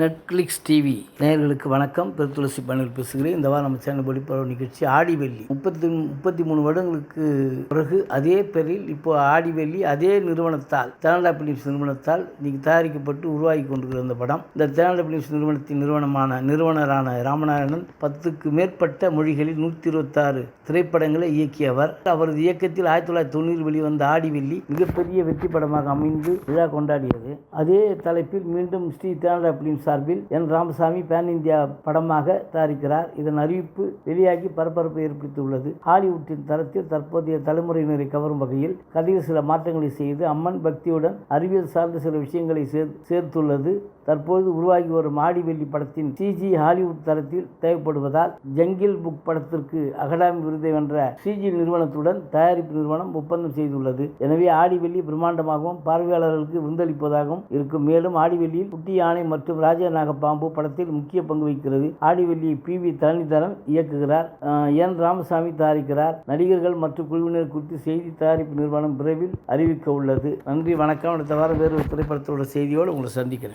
Netflix TV நேயர்களுக்கு வணக்கம். பெருத்துளசி பணியில் பேசுகிறேன். இந்த வாரம் நம்ம சேனல் ஒளிபரப்பு நிகழ்ச்சி ஆடிவெள்ளி. முப்பத்தி முப்பத்தி மூணு வருடங்களுக்கு பிறகு அதே பெயரில் இப்போ ஆடிவெள்ளி அதே நிறுவனத்தால் தேனடா பிலிம்ஸ் நிறுவனத்தால் இன்னைக்கு தயாரிக்கப்பட்டு உருவாகி கொண்டிருக்கிற இந்த படம். இந்த தேனடா பிலிம்ஸ் நிறுவனத்தின் நிறுவனமான நிறுவனரான ராமநாராயணன் பத்துக்கு மேற்பட்ட மொழிகளில் நூற்றி இருபத்தாறு திரைப்படங்களை இயக்கியவர். அவரது இயக்கத்தில் ஆயிரத்தி தொள்ளாயிரத்தி தொண்ணூறு வெளிவந்த ஆடிவெள்ளி மிகப்பெரிய வெற்றி படமாக அமைந்து விழா கொண்டாடியது. அதே தலைப்பில் மீண்டும் ஸ்ரீ தேனடா பிலிம்ஸ் சார்பில் என் ராமசாமி பேன் இந்தியா படமாக தயாரிக்கிறார். இதன் அறிவிப்பு வெளியாகி பரபரப்பை ஏற்படுத்தியுள்ளது. ஹாலிவுட்டின் தரத்தில் தற்போதைய தலைமுறையினரை கவரும் வகையில் கதையில் சில மாற்றங்களை செய்து அம்மன் பக்தியுடன் அறிவியல் சார்ந்த சில விஷயங்களை சேர் சேர்த்துள்ளது. தற்போது உருவாகி வரும் ஆடிவெள்ளி படத்தின் சிஜி ஹாலிவுட் தரத்தில் தேவைப்படுவதால் ஜங்கில் புக் படத்திற்கு அகாடமி விருதை வென்ற சிஜி நிறுவனத்துடன் தயாரிப்பு நிறுவனம் ஒப்பந்தம் செய்துள்ளது. எனவே ஆடிவெள்ளி பிரம்மாண்டமாகவும் பார்வையாளர்களுக்கு விருந்தளிப்பதாகவும் இருக்கும். மேலும் ஆடிவெள்ளியில் குட்டி யானை மற்றும் ராஜநாக பாம்பு படத்தில் முக்கிய பங்கு வகிக்கிறது. ஆடிவெள்ளி பி. வி. தரணிதரன் இயக்குகிறார். என். ராமசாமி தயாரிக்கிறார். நடிகர்கள் மற்றும் குழுவினர் குறித்து செய்தி தயாரிப்பு நிறுவனம் விரைவில் அறிவிக்க உள்ளது. நன்றி வணக்கம். அடுத்த வாரம் வேறு ஒரு திரைப்படத்தோட செய்தியோடு உங்களை சந்திக்கிறேன்.